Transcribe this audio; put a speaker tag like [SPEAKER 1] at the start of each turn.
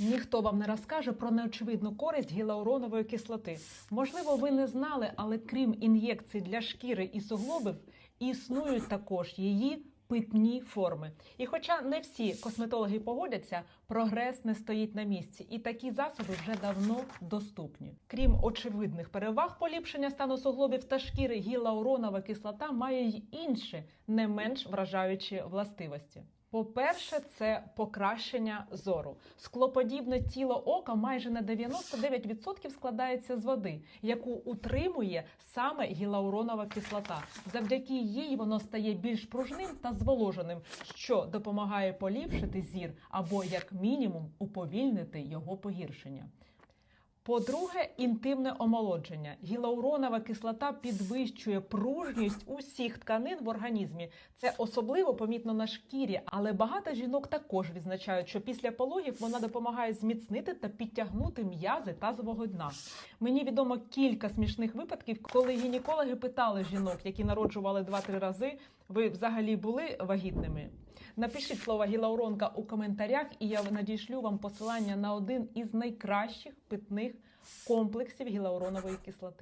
[SPEAKER 1] Ніхто вам не розкаже про неочевидну користь гіалуронової кислоти. Можливо, ви не знали, але крім ін'єкцій для шкіри і суглобів, існують також її питні форми. І хоча не всі косметологи погодяться, прогрес не стоїть на місці, і такі засоби вже давно доступні. Крім очевидних переваг поліпшення стану суглобів та шкіри, гіалуронова кислота має й інші не менш вражаючі властивості. По-перше, це покращення зору. Склоподібне тіло ока майже на 99% складається з води, яку утримує саме гіалуронова кислота. Завдяки їй воно стає більш пружним та зволоженим, що допомагає поліпшити зір або, як мінімум, уповільнити його погіршення. По-друге, інтимне омолодження. Гіалуронова кислота підвищує пружність усіх тканин в організмі. Це особливо помітно на шкірі, але багато жінок також відзначають, що після пологів вона допомагає зміцнити та підтягнути м'язи тазового дна. Мені відомо кілька смішних випадків, коли гінекологи питали жінок, які народжували 2-3 рази, ви взагалі були вагітними? Напишіть слово гілауронка у коментарях, і я надішлю вам посилання на один із найкращих питних комплексів гілауронової кислоти.